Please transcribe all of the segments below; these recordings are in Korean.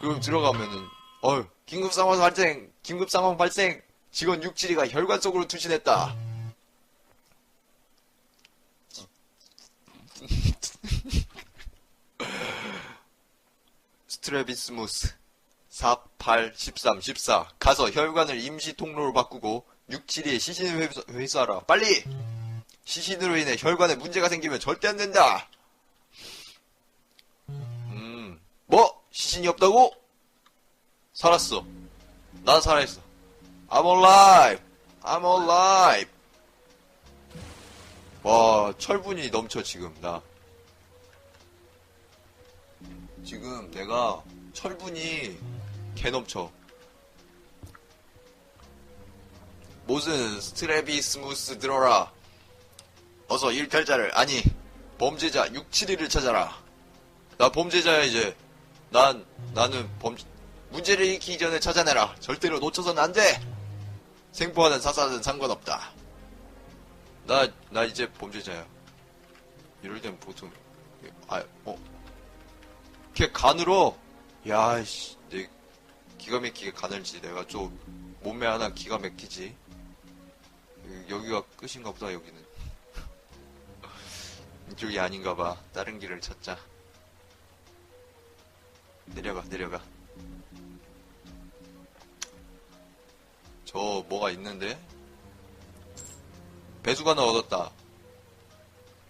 그럼 들어가면은 어휴 긴급 상황 발생 긴급 상황 발생 직원 672가 혈관 속으로 투신했다. 스트레비스무스. 4, 8, 13, 14 가서 혈관을 임시 통로로 바꾸고 672의 시신을 회수, 회수하라 빨리! 시신으로 인해 혈관에 문제가 생기면 절대 안 된다 뭐? 시신이 없다고? 살았어. 난 살아있어. I'm alive. I'm alive. 와, 철분이 넘쳐, 지금, 나. 지금 내가 철분이 개 넘쳐. 모든 스트레비 스무스 들어라. 어서 일탈자를, 아니, 범죄자 672를 찾아라. 나 범죄자야 이제. 난 나는 범 문제를 일으키기 전에 찾아내라. 절대로 놓쳐서는 안 돼. 생포하든 사살하든 상관없다. 나 나 이제 범죄자야. 이럴 땐 보통 아 어. 걔 간으로 야씨 내 기가 막히게 가늘지 내가 좀 몸매 하나 기가 막히지. 여기가 끝인가 보다 여기는. 이쪽이 아닌가 봐. 다른 길을 찾자. 내려가 내려가. 저 뭐가 있는데? 배수관을 얻었다.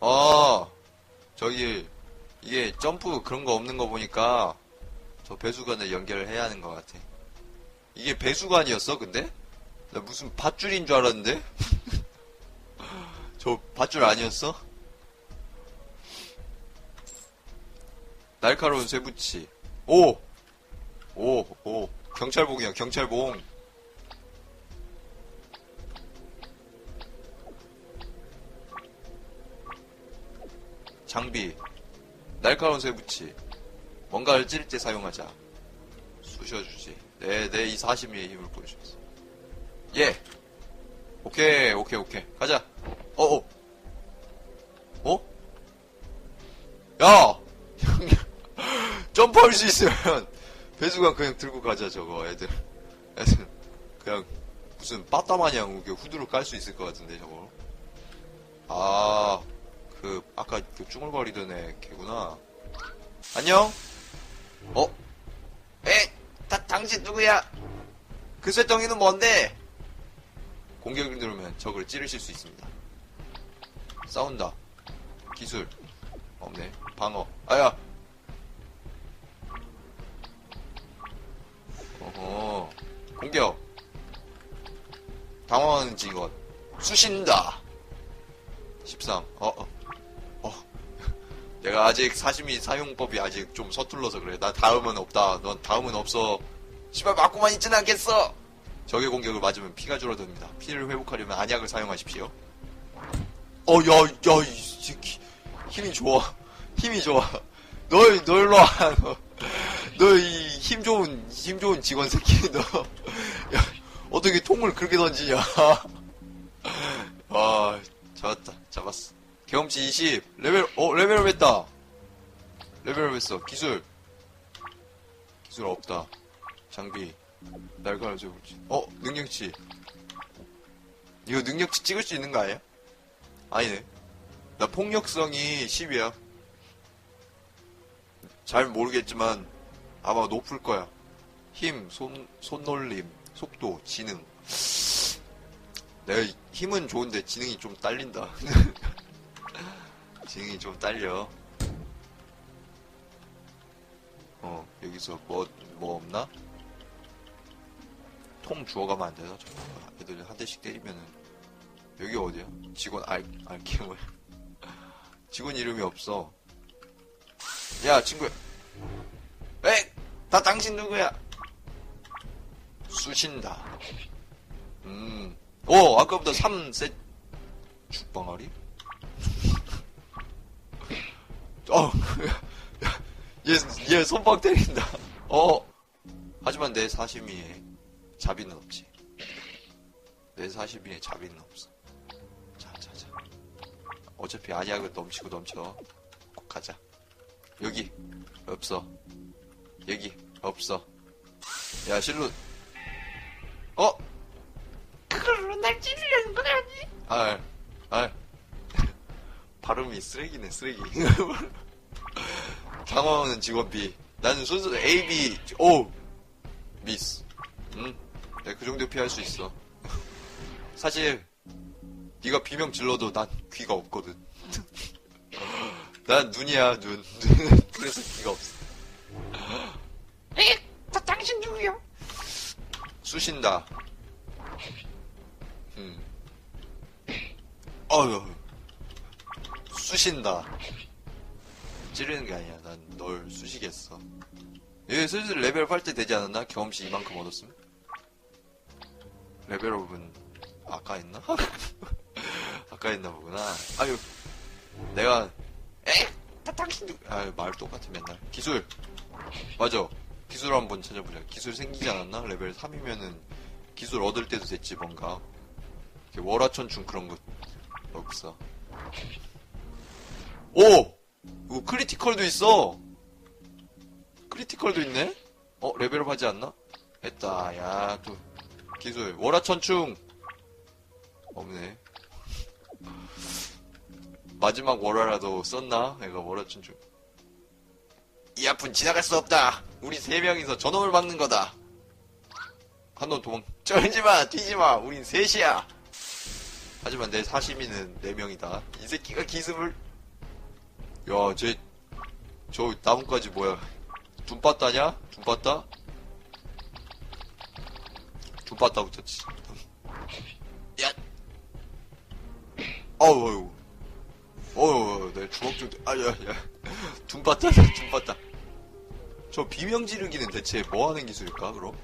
아 저기 이게 점프 그런 거 없는 거 보니까 저 배수관을 연결을 해야 하는 것 같아. 이게 배수관이었어 근데? 나 무슨 밧줄인 줄 알았는데? 저 밧줄 아니었어? 날카로운 쇠붙이 오! 오, 오. 경찰봉이야, 경찰봉. 장비. 날카로운 쇠붙이. 뭔가를 찌를 때 사용하자. 쑤셔주지. 네, 네, 이 40미의 힘을 보여주겠어. 예! 오케이, 오케이, 오케이. 가자. 어, 어. 어? 야! 점프할 수 있으면 배수관 그냥 들고 가자 저거 애들. 애들 그냥 무슨 빠따 마냥 이렇게 후드로 깔 수 있을 것 같은데 저거. 아 그 아까 그 쭈글거리던 애 걔구나. 안녕? 어? 에? 다 당신 누구야? 그 쇠덩이는 뭔데? 공격을 누르면 적을 찌르실 수 있습니다. 싸운다. 기술. 없네. 방어. 아야 어허. 공격. 당황하는 직원. 쑤신다. 13. 어, 어. 어. 내가 아직 사시미 사용법이 아직 좀 서툴러서 그래. 나 다음은 없다. 넌 다음은 없어. 씨발, 맞고만 있진 않겠어! 적의 공격을 맞으면 피가 줄어듭니다. 피를 회복하려면 안약을 사용하십시오. 어, 야, 야, 이 새끼. 힘이 좋아. 힘이 좋아. 널, 널로 와, 너. 너 이 힘 좋은 힘 좋은 직원 새끼 너 야, 어떻게 통을 그렇게 던지냐. 와 잡았다 잡았어. 경험치 20 레벨 어 레벨업 했다. 레벨업 했어. 기술. 기술 없다. 장비. 날가를 줘볼지. 어 능력치. 이거 능력치 찍을 수 있는 거 아니야? 아니네. 나 폭력성이 10이야. 잘 모르겠지만 아마 높을 거야. 힘, 손, 손놀림, 속도, 지능. 내가 힘은 좋은데 지능이 좀 딸린다. 지능이 좀 딸려. 어, 여기서 뭐, 뭐 없나? 통 주워가면 안 되나? 저거 애들 한 대씩 때리면은. 여기 어디야? 직원 알, 알게임을. 직원 이름이 없어. 야, 친구야. 에! 다 당신 누구야? 쑤신다. 음. 오, 아까보다 3세, 죽방아리? 어, 야, 얘, 얘 손박 때린다. 어. 하지만 내 사시미에 자비는 없지. 내 사시미에 자비는 없어. 자, 자, 자. 어차피 안약은 넘치고 넘쳐. 꼭 가자. 여기. 없어. 여기. 없어. 야, 실루. 어? 그걸로 날 찌르려는 건 아니? 아, 아. 발음이 쓰레기네, 쓰레기. 당황하는 직원 B. 나는 순수 A, B, O. 미스. 응? 내가 그 정도 피할 수 있어. 사실, 네가 비명 질러도 난 귀가 없거든. 난 눈이야, 눈. 그래서 귀가 없어. 에? 다 당신 누구요? 쑤신다. 음. 어휴. 쑤신다. 찌르는 게 아니야. 난 널 쑤시겠어. 얘 슬슬 레벨 8때 되지 않았나? 경험치 이만큼 얻었으면? 레벨업은 아까 했나? 아까 했나 보구나. 아유. 내가 에? 다 당신 누구? 아유 말 똑같아 맨날. 기술. 맞아. 기술 한번 찾아보자. 기술 생기지 않았나? 레벨 3이면은 기술 얻을 때도 됐지 뭔가. 월화천충 그런 거 없어. 오! 이거 크리티컬도 있어. 크리티컬도 있네. 어 레벨업 하지 않나? 했다. 야 또 기술 월화천충 없네. 마지막 월화라도 썼나? 내가 월화천충. 이 앞은 지나갈 수 없다. 우리 세 명이서 저놈을 막는 거다. 한 놈 도망. 쩔지 마, 뛰지 마. 우린 셋이야. 하지만 내 사시미는 네 명이다. 이 새끼가 기습을. 야, 쟤, 저 나뭇가지 뭐야? 둠빠따냐? 둠빠따? 둠빠따 붙였지. 야. 어우, 어우. 어우, 내 주먹 좀, 아, 야, 야. 둠바따, 둠바따. 저 비명 지르기는 대체 뭐 하는 기술일까, 그럼?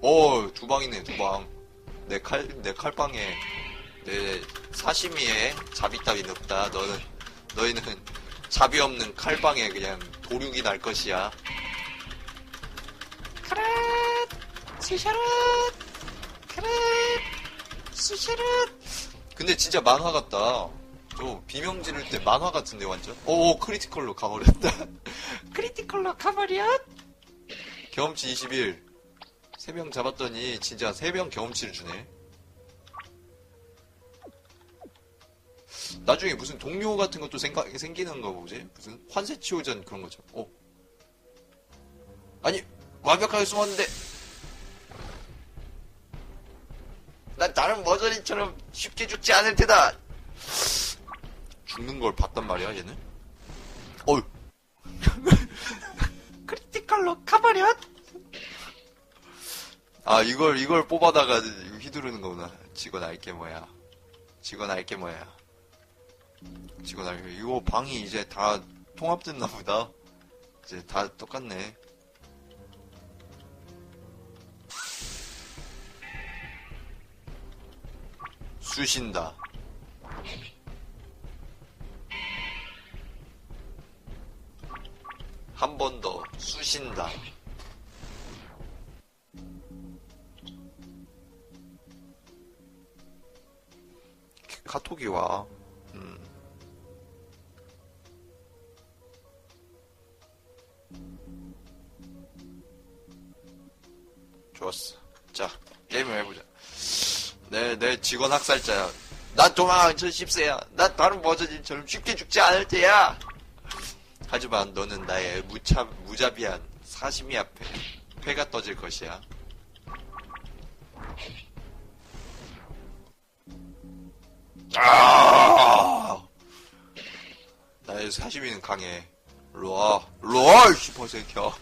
어, 두 방이네, 두 방. 내 칼, 내 칼빵에, 내 사시미에 잡이 따위 넣다. 너는, 너희는 잡이 없는 칼빵에 그냥 도륙이 날 것이야. 그래 스샤릇 그래 스샤릇 근데 진짜 만화 같다. 저 비명 지를 때 만화 같은데, 완전? 오, 크리티컬로 가버렸다. 크리티컬로 가버려 경험치 21. 3명 잡았더니 진짜 3명 경험치를 주네. 나중에 무슨 동료 같은 것도 생각, 생기는 거 보지? 무슨 환세치호전 그런 거죠. 어. 아니, 완벽하게 숨었는데. 난 다른 머저리처럼 쉽게 죽지 않을 테다. 죽는 걸 봤단 말이야, 얘는? 어휴. 크리티컬로 가버려 아 이걸 이걸 뽑아다가 휘두르는 거구나. 직원 알게 뭐야. 직원 알게 뭐야. 직원 알게 이거 방이 이제 다 통합됐나 보다. 이제 다 똑같네. 쑤신다. 한 번 더 쑤신다. 카톡이 와. 음. 좋았어. 자, 게임을 해보자. 내, 내 직원 학살자야. 난 도망쳐 10세야. 난 다른 버전인 처럼 쉽게 죽지 않을 테야. 하지만 너는 나의 무차, 무자비한 사시미 앞에 패가 떠질 것이야. 아! 나의 사시미는 강해. 일로와, 일로와, 이 슈퍼새끼야.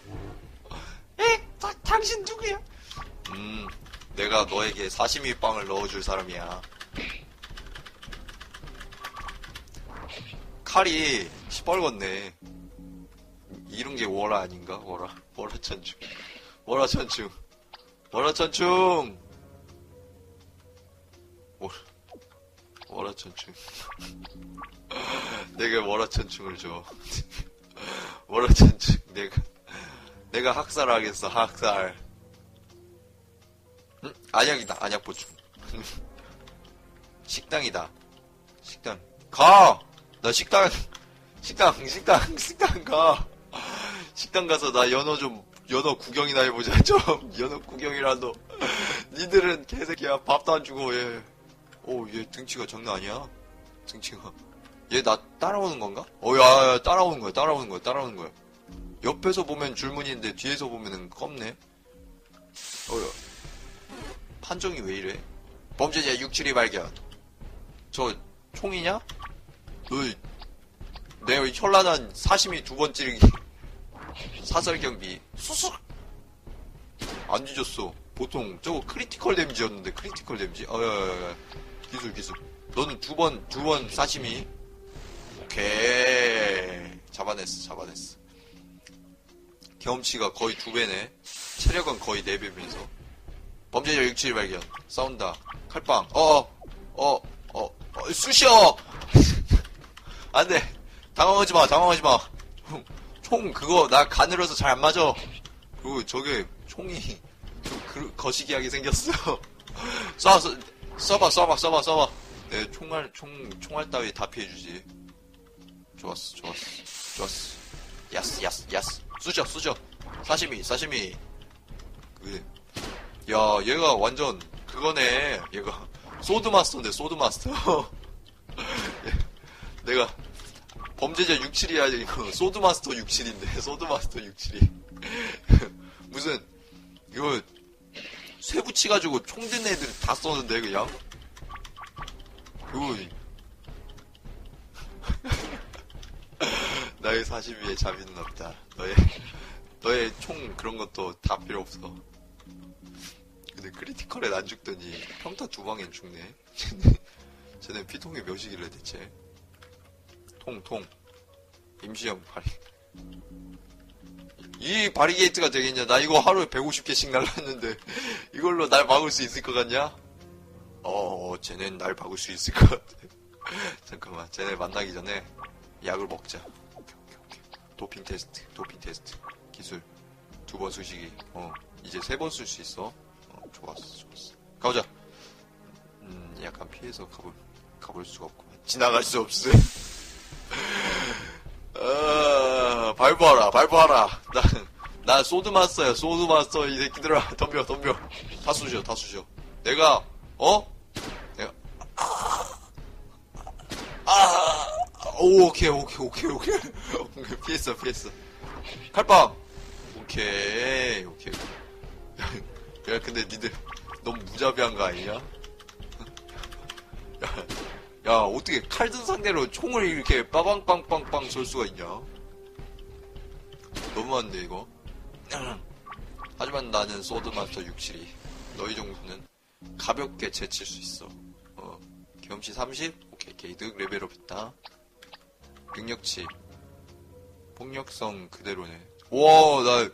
에? 다 당신 누구야? 음, 내가 너에게 사시미 빵을 넣어줄 사람이야. 칼이 시뻘겋네. 이런 게 월화 아닌가? 월화, 월화천충. 월화천충. 월화천충! 월, 월화천충. 내가 월화천충을 줘. 월화천충. 내가, 내가 학살하겠어, 학살. 응? 안약이다, 안약 보충. 식당이다. 식당. 가! 나 식당, 식당, 식당, 식당 가. 식당 가서 나 연어 좀 연어 구경이나 해보자. 좀 연어 구경이라도. 니들은 개새끼야. 밥도 안 주고 얘 오 얘 등치가 장난 아니야? 등치가. 얘 나 따라오는 건가? 어야 야, 따라오는 거야 따라오는 거야 따라오는 거야. 옆에서 보면 줄무늬인데 뒤에서 보면은 껍네. 어야. 판정이 왜 이래? 범죄자 672 발견. 저 총이냐? 너 내가 현란한 사심이 두 번 찌르기 사설 경비 수술. 안 뒤졌어. 보통 저거 크리티컬 데미지였는데 크리티컬 데미지. 어야야야 기술 기술. 너는 두 번 두 번 사심이. 오케이. 잡아냈어 잡아냈어. 경험치가 거의 두 배네. 체력은 거의 네 배면서. 범죄자 67 발견. 싸운다. 칼빵. 어어어어 어, 어, 어, 쑤셔! 안돼. 당황하지 마 당황하지 마 총 그거 나 가늘어서 잘 안 맞아. 그리고 저게 총이 좀 그, 거시기하게 생겼어. 쏴, 쏴, 쏴봐, 쏴봐, 쏴봐, 쏴봐. 내 총알, 총, 총알 따위 다 피해주지. 좋았어, 좋았어, 좋았어. 야스, 야스, 야스. 쑤죠, 쑤죠. 사시미, 사시미. 그래. 야, 얘가 완전 그거네. 얘가 소드 마스터인데, 소드 마스터. 내가 범죄자 67이야. 이거 소드마스터 67인데 소드마스터 67이. 무슨 이거 쇠붙이 가지고 총 든 애들 다 쏘는데 그냥? 이거. 나의 42에 자비는 없다. 너의 너의 총 그런 것도 다 필요 없어. 근데 크리티컬엔 안 죽더니 평타 두 방엔 죽네. 쟤네 피통이 몇이길래 대체 통통. 임시형 바리 이 바리게이트가 되겠냐? 나 이거 하루에 150개씩 날랐는데 이걸로 날 막을 수 있을 것 같냐? 어 쟤넨 날 막을 수 있을 것 같아. 잠깐만 쟤네 만나기 전에 약을 먹자. 도핑 테스트 도핑 테스트. 기술. 두번 쑤시기. 어 이제 세 번 쓸 수 있어. 어 좋았어 좋았어. 가보자. 음 약간 피해서 가볼 가볼 수가 없구만. 지나갈 수 없어 어, 발부하라, 발부하라. 나, 나 소드마스터야, 소드마스터, 이 새끼들아. 덤벼, 덤벼. 다 쑤셔, 다 쑤셔. 내가, 어? 내가, 아, 오, 오케이, 오케이, 오케이, 오케이. 오케이, 피했어, 피했어. 칼빵! 오케이, 오케이. 야, 근데 니들 너무 무자비한 거 아니냐? 야, 야, 어떻게 칼든 상대로 총을 이렇게 빠방빵빵빵 쏠 수가 있냐? 너무한데, 이거. 하지만 나는 소드마스터 67이. 너희 정도는 가볍게 제칠 수 있어. 어, 경험치 30? 오케이, 게이득 레벨업 했다. 능력치. 폭력성 그대로네. 와, 나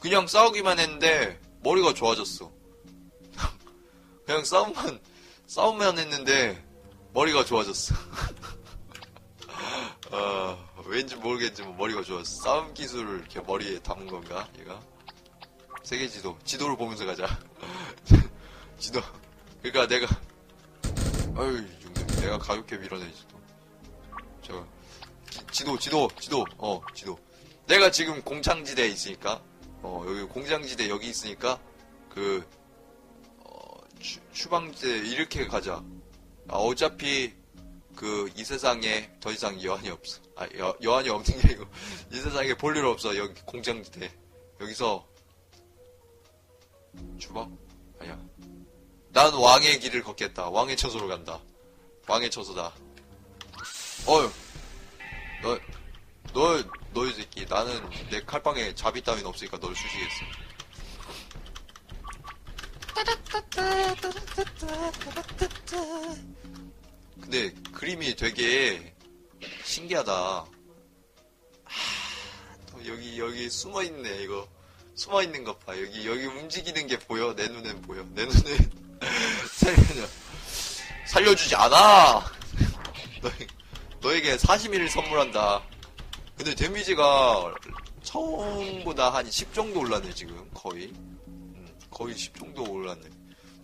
그냥 싸우기만 했는데 머리가 좋아졌어. 그냥 싸움만, 싸움만 했는데 머리가 좋아졌어. 어, 왠지 모르겠지만 머리가 좋았어. 싸움 기술을 이렇게 머리에 담은 건가, 얘가? 세계 지도. 지도를 보면서 가자. 지도. 그러니까 내가, 이 정도. 내가 가볍게 밀어내지, 또. 저, 지- 지도, 지도, 지도, 어, 지도. 내가 지금 공창지대에 있으니까, 어, 여기 공장지대 여기 있으니까, 그, 어, 추, 추방지대 이렇게 가자. 아, 어차피 그 이 세상에 더 이상 여한이 없어. 아 여, 여한이 없는 게 아니고 이 세상에 볼 일 없어. 여기 공장지대 여기서 주방 아니야. 난 왕의 길을 걷겠다. 왕의 처소로 간다. 왕의 처소다. 어휴 너, 너, 너이 새끼. 나는 내 칼빵에 자비 따윈 없으니까 널 쑤시겠어. 근데 그림이 되게 신기하다. 하, 또 여기 여기 숨어 있네 이거 숨어 있는 것 봐. 여기 여기 움직이는 게 보여. 내 눈엔 보여. 내 눈엔 살려 살려주지 않아. 너, 너에게 41을 선물한다. 근데 데미지가 처음보다 한 10 정도 올랐네 지금 거의. 음, 거의 10 정도 올랐네.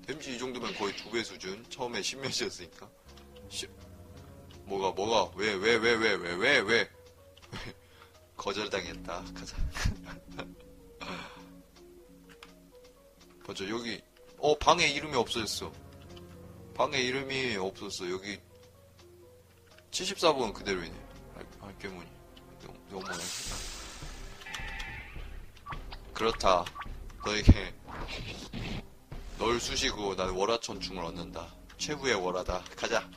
데미지 이 정도면 거의 두 배 수준. 처음에 10몇이었으니까. 씨, 뭐가 뭐가 왜 왜 왜 왜 왜 왜 왜 거절당했다. 가자. 맞아, 여기, 어, 방에 이름이 없어졌어. 방에 이름이 없었어. 여기, 74번 그대로이네. 너무, 너무. 그렇다. 너에게, 널 쑤시고 난 월화천충을 얻는다. 최후의 월화다. 가자.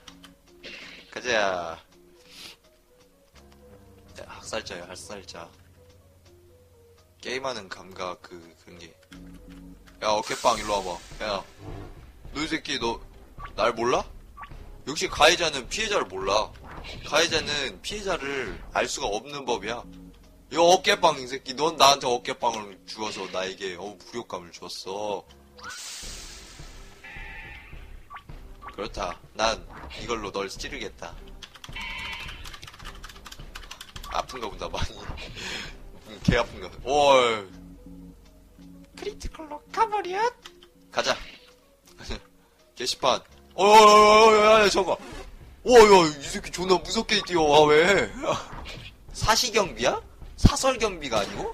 가자. 야, 학살자야, 학살자. 게임하는 감각, 그, 그런 게. 야, 어깨빵, 일로 와봐. 야, 너 이 새끼, 너, 날 몰라? 역시 가해자는 피해자를 몰라. 가해자는 피해자를 알 수가 없는 법이야. 이 어깨빵, 이 새끼. 넌 나한테 어깨빵을 주어서 나에게, 어, 무력감을 줬어. 그렇다. 난 이걸로 널 찌르겠다. 아픈가 보다, 많이. 음, 개 아픈가. 오, 크리티컬로 가버려. 가자. 게시판. 어, 어, 어, 야, 야, 잠깐. 오, 야, 이 새끼 존나 무섭게 뛰어와, 왜? 사시경비야? 사설경비가 아니고?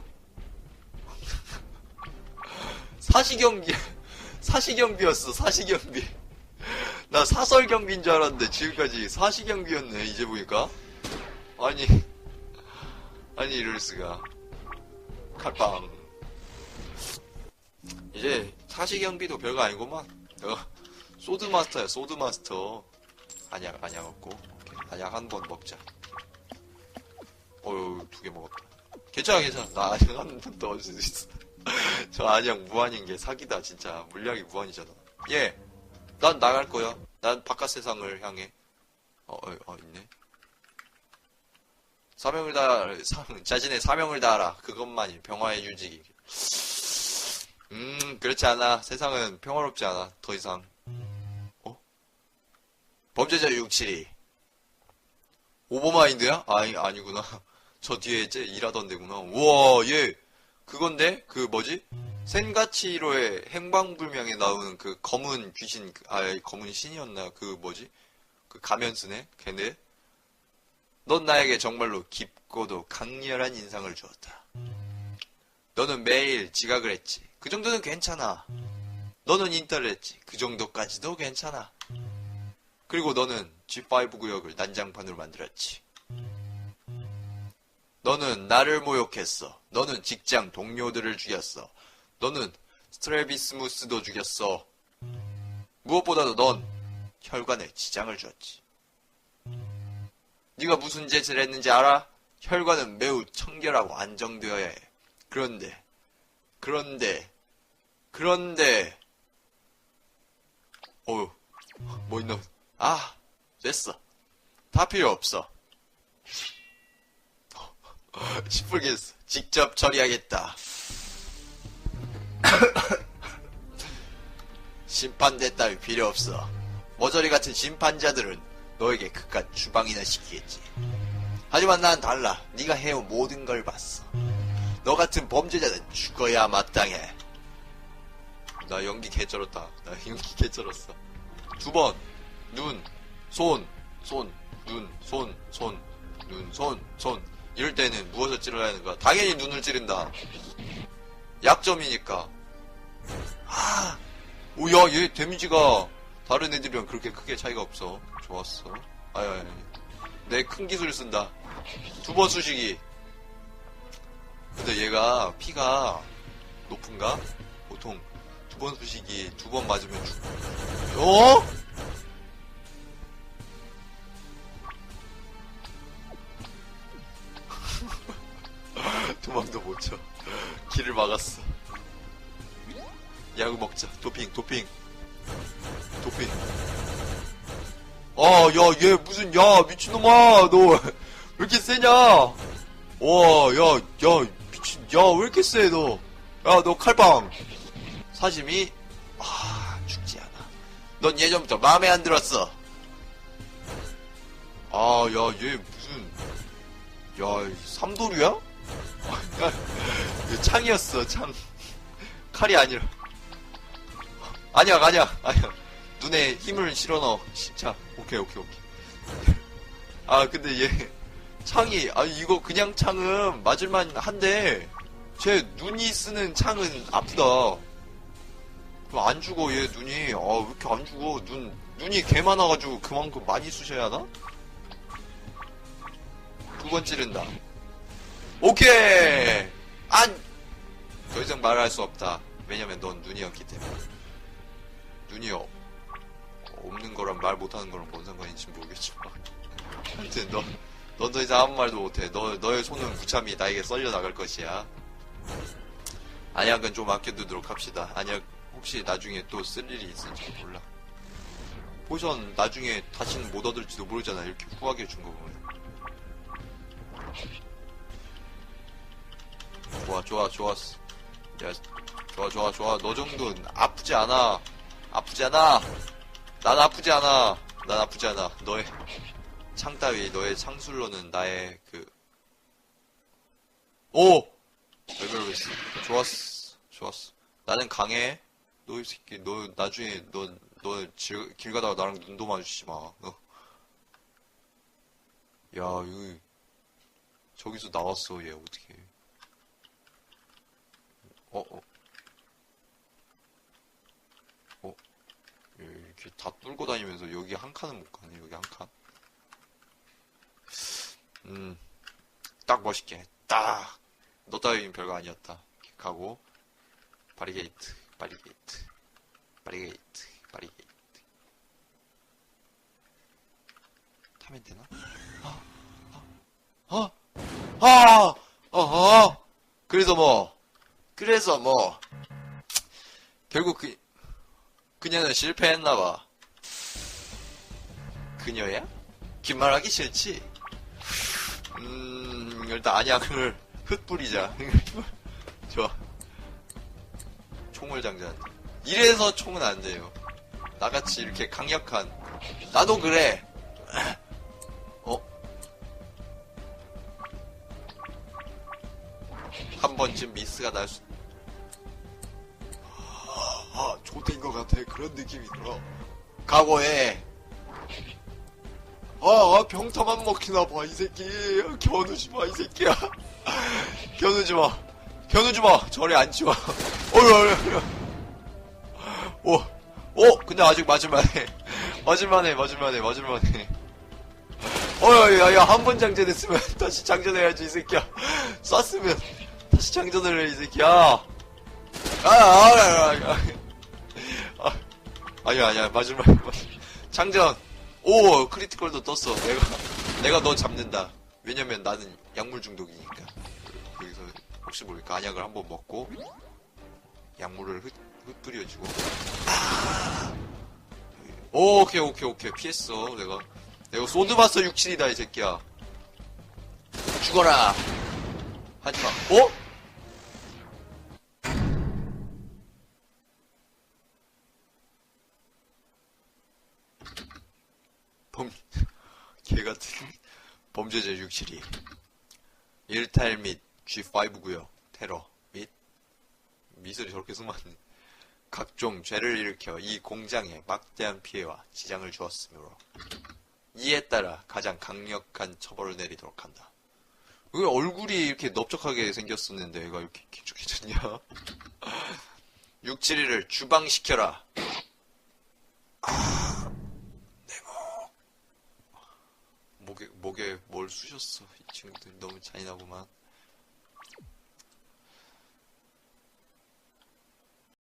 사시경비, 사시경비였어, 사시경비. 나 사설 경비인 줄 알았는데, 지금까지 사시 경비였네, 이제 보니까. 아니, 아니, 이럴 수가. 칼빵. 이제 사시 경비도 별거 아니구만. 어, 소드 마스터야, 소드 마스터. 안약, 안약 없고. 오케이, 안약 한번 먹자. 어휴, 두개 먹었다. 괜찮아, 괜찮아. 나 안약 한번 더 얻을 수 있어. 저 안약 무한인 게 사기다, 진짜. 물량이 무한이잖아. 예. 난 나갈 거야. 난 바깥 세상을 향해. 어, 어, 어 있네. 사명을 다, 사, 자신의 사명을 다하라. 그것만이 평화의 유지기. 음, 그렇지 않아. 세상은 평화롭지 않아. 더 이상. 어? 범죄자 672. 오버마인드야? 아니, 아니구나. 저 뒤에 이제 일하던 데구나. 우와, 얘, 그건데? 그 뭐지? 센가치로의 행방불명에 나오는 그 검은 귀신, 그- 아, 검은 신이었나? 그 뭐지? 그 가면 쓰네? 걔네? 넌 나에게 정말로 깊고도 강렬한 인상을 주었다. 너는 매일 지각을 했지. 그 정도는 괜찮아. 너는 인터를 했지. 그 정도까지도 괜찮아. 그리고 너는 G5 구역을 난장판으로 만들었지. 너는 나를 모욕했어. 너는 직장 동료들을 죽였어. 너는 스트레비스무스도 죽였어. 무엇보다도 넌 혈관에 지장을 주었지. 네가 무슨 짓을 했는지 알아? 혈관은 매우 청결하고 안정되어야 해. 그런데, 그런데, 그런데, 어휴, 뭐 있나? 아, 됐어. 다 필요 없어. 시풀겠어. 직접 처리하겠다. 심판대 따위 필요 없어. 머저리 같은 심판자들은 너에게 그깟 주방이나 시키겠지. 하지만 난 달라. 네가 해온 모든 걸 봤어. 너 같은 범죄자는 죽어야 마땅해. 나 연기 개쩔었다. 나 연기 개쩔었어. 두 번. 눈, 손, 손, 눈, 손, 손, 눈, 손, 손. 이럴 때는 무엇을 거야? 당연히 눈을 찌른다. 약점이니까. 아, 오, 야, 얘 데미지가 다른 애들이랑 그렇게 크게 차이가 없어. 좋았어. 아유, 아유. 내큰 기술 쓴다. 두번 쑤시기. 근데 얘가 피가 높은가? 보통 두번 쑤시기 두번 맞으면 죽. 어? 도망도 못 쳐. 길을 막았어. 야구 먹자. 도핑, 도핑. 도핑. 아, 야, 얘 무슨, 야, 미친놈아. 너 왜 이렇게 세냐? 와, 야, 야, 미친, 야, 왜 이렇게 세, 너? 야, 너 칼빵. 사심이, 아, 죽지 않아. 넌 예전부터 마음에 안 들었어. 아, 야, 얘 무슨, 야, 이 삼도류야? 야, 창이었어, 창. 칼이 아니라. 아니야, 아니야, 아니야. 눈에 힘을 실어 넣어. 시- 자, 오케이, 오케이, 오케이. 아, 근데 얘, 창이 아 이거 그냥 창은 맞을만 한데 제 눈이 쓰는 창은 아프다. 그럼 안 죽어 얘 눈이 아 왜 이렇게 안 죽어 눈 눈이 개 많아가지고 그만큼 많이 쑤셔야 하나? 두 번 찌른다. 오케이 안 더 이상 말할 수 없다. 왜냐면 넌 눈이었기 때문에. 눈이 없, 없는 거랑 말 못하는 거랑 뭔 상관인지 모르겠지만. 하여튼 너, 넌 더 이상 아무 말도 못해. 너, 너의 손은 무참히 나에게 썰려 나갈 것이야. 안약은 좀 아껴두도록 합시다. 안약 혹시 나중에 또 쓸 일이 있을지 몰라. 포션 나중에 다시는 못 얻을지도 모르잖아. 이렇게 후하게 준 거 보면. 좋아, 좋아, 좋았어. 야, 좋아, 좋아, 좋아. 너 정도는 아프지 않아. 아프지 않아. 난 아프지 않아. 난 아프지 않아. 너의 창 따위, 너의 창술로는 나의 그, 오! 레벨베스. 좋았어. 좋았어. 나는 강해. 너 이 새끼, 너 나중에 너, 너 길, 길 가다가 나랑 눈도 마주치지 마. 어. 야, 여기, 저기서 나왔어, 얘, 어떻게. 어, 어. 어. 다 뚫고 다니면서 여기 한 칸은 못 가네, 여기 한 칸. 음, 딱 멋있게. 딱! 너 따위는 별거 아니었다. 가고, 바리게이트, 바리게이트, 바리게이트, 바리게이트. 타면 되나? 아, 아, 아, 아, 아, 아. 그래서 뭐, 그래서 뭐, 결국 그, 그녀는 실패했나봐. 그녀야? 긴 말하기 싫지? 음, 일단 안약을 흩뿌리자. 좋아. 총을 장전. 이래서 총은 안 돼요. 나같이 이렇게 강력한. 나도 그래. 어? 한 번쯤 미스가 날 수. 아, 좋된 것 같아. 그런 느낌이 들어. 각오해. 아, 아, 병타만 먹히나 봐, 이 새끼. 겨누지 마, 이 새끼야. 겨누지 마. 겨누지 마. 저리 앉지 마. 어휴, 어휴, 어휴. 오, 오, 근데 아직 맞을만해. 맞을만해, 맞을만해, 맞을만해. 어휴, 야, 야, 한 번 장전했으면 다시 장전해야지, 이 새끼야. 쐈으면 다시 장전을 해, 이 새끼야. 아, 아, 아, 아, 아. 아니야, 아니야, 맞을 장전. 오, 크리티컬도 떴어. 내가, 내가 너 잡는다. 왜냐면 나는 약물 중독이니까. 여기서 혹시 모르니까 안약을 한번 먹고, 약물을 흩, 흩뿌려주고. 아! 오, 오케이, 오케이, 오케이. 피했어, 내가. 내가 소드마ster 67이다, 이 새끼야. 죽어라! 하지마. 어? 범, 개 같은 범죄자 67이. 일탈 및 G5구요. 테러 및 미술이 저렇게 숨었네. 각종 죄를 일으켜 이 공장에 막대한 피해와 지장을 주었으므로 이에 따라 가장 강력한 처벌을 내리도록 한다. 왜 얼굴이 이렇게 넓적하게 생겼었는데 얘가 이렇게 길쭉해졌냐? 671을 주방시켜라. 목에, 목에 뭘 쑤셨어. 이 친구들 너무 잔인하구만.